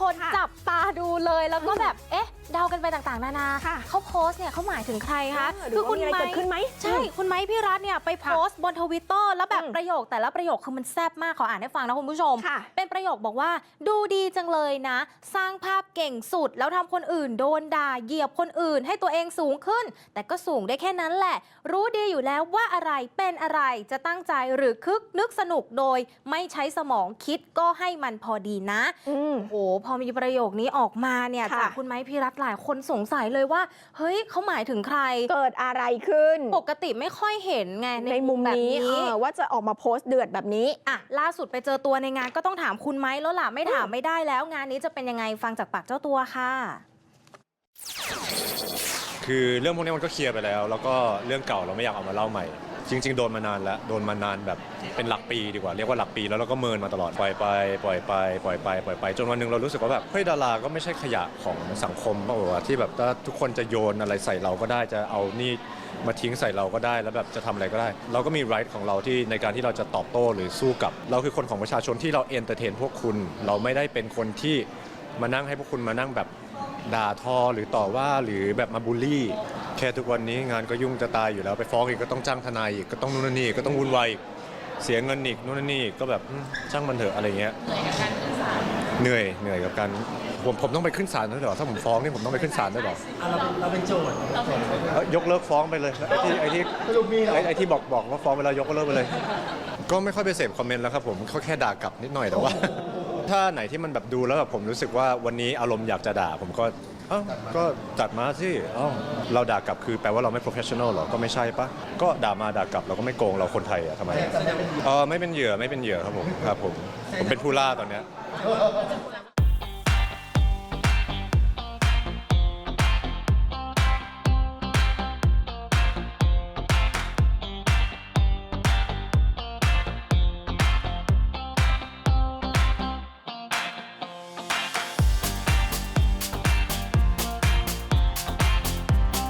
คนค่ะจับตาดูเลยแล้วก็แบบ เอ๊ะ เดากันไปต่างๆ นานาค่ะเขาโพสต์เนี่ยเขาหมายถึงใครคะเออหรือว่ามีอะไรเกิดขึ้นไหมใช่ คุณไม้พี่รัฐเนี่ยไปโพสต์บนทวิตเตอร์แล้วแบบอืมประโยคแต่ละประโยคคือมันแซ่บมากขออ่านให้ฟังนะคุณผู้ชม ค่ะ เป็นประโยคบอกว่า ดูดีจังเลยนะ สร้างภาพเก่งสุด แล้วทำคนอื่นโดนด่าเหยียบคนอื่น ให้ตัวเองสูงขึ้น แต่ก็สูงได้แค่นั้นแหละ รู้ดีอยู่แล้วว่าอะไรเป็นอะไรจะตั้งใจหรือคึกนึกสนุกโดย ไม่ใช้สมองคิดก็ให้มันพอดีนะ อืม โอ้โห พอมีประโยคนี้ออกมาเนี่ยค่ะจากคุณไม้พี่รัฐหลายคนสงสัยเลยว่า เฮ้ยเขาหมายถึงใคร เกิดอะไรขึ้น ปกติไม่ค่อยเห็นไงในมุมแบบนี้นี้เออว่าจะออกมาโพสต์เดือดแบบนี้อะล่าสุดไปเจอตัวในงานก็ต้องถามคุณไม้แล้วล่ะไม่ถามไม่ได้แล้ว งานนี้จะเป็นยังไงฟังจากปากเจ้าตัวค่ะ คือเรื่องพวกนี้มันก็เคลียร์ไปแล้ว แล้วก็เรื่องเก่าเราไม่อยากเอามาเล่าใหม่ จริง ๆ โดนมานานแล้วโดนมานานแบบเป็นหลักปีดีกว่าเรียกว่าหลักปีแล้วเราก็เมินมาตลอดปล่อยไปปล่อยไปปล่อยไปปล่อยไปจนวันหนึ่งเรารู้สึกว่าแบบเฮ้ยดาราก็ไม่ใช่ขยะของสังคมเปล่าวะที่แบบถ้าทุกคนจะโยนอะไรใส่เราก็ได้จะเอานี่มาทิ้งใส่เราก็ได้แล้วแบบจะทำอะไรก็ได้ เราก็มีไรท์ของเราที่ในการที่เราจะตอบโต้หรือสู้กับ เราคือคนของประชาชนที่เราเอนเตอร์เทนพวกคุณ เราไม่ได้เป็นคนที่มานั่งให้พวกคุณมานั่งแบบด่าทอหรือต่อว่าหรือแบบมาบูลลี่ แค่ทุกวันนี้งานก็ยุ่งจะตายอยู่แล้วไปฟ้องอีกก็ต้องจ้างทนายอีกก็ต้องนู่นนนนี่ก็ต้องวุ่นวายอีกเสียเงินอีกนู่นนนนี่ก็แบบอืมช่างมันเถอะอะไรเงี้ยเหนื่อยเหนื่อยกับการผมผมต้องไปขึ้นศาลด้วยเหรอถ้าผมฟ้องนี่ผมต้องไปขึ้นศาลด้วยเหรออะเราเป็นเราเป็นโจทย์เอ้ยยกเลิกฟ้องไปเลยไอ้ที่ไอ้ที่สรุปมีเหรอไอ้ไอ้ที่บอกบอกว่าฟ้องไปแล้วยกเลิกไปเลย ก็ไม่ค่อยไปเสพคอมเมนต์แล้วครับผมเขาแค่ด่ากลับนิดหน่อยแต่ว่า ถ้าไหนที่มันแบบดูแล้วแบบผมรู้สึกว่าวันนี้อารมณ์อยากจะด่า ผมก็ เอ้าก็จัดมาสิเอ้าเราด่ากลับคือแปลว่าเราไม่ professional หรอ ก็ไม่ใช่ปะก็ด่ามาด่ากลับเราก็ไม่โกงเราคนไทยอะทำไมอะเออไม่เป็นเหยื่อไม่เป็นเหยื่อครับผมครับผมผมเป็นผู้ล่าตอนเนี้ย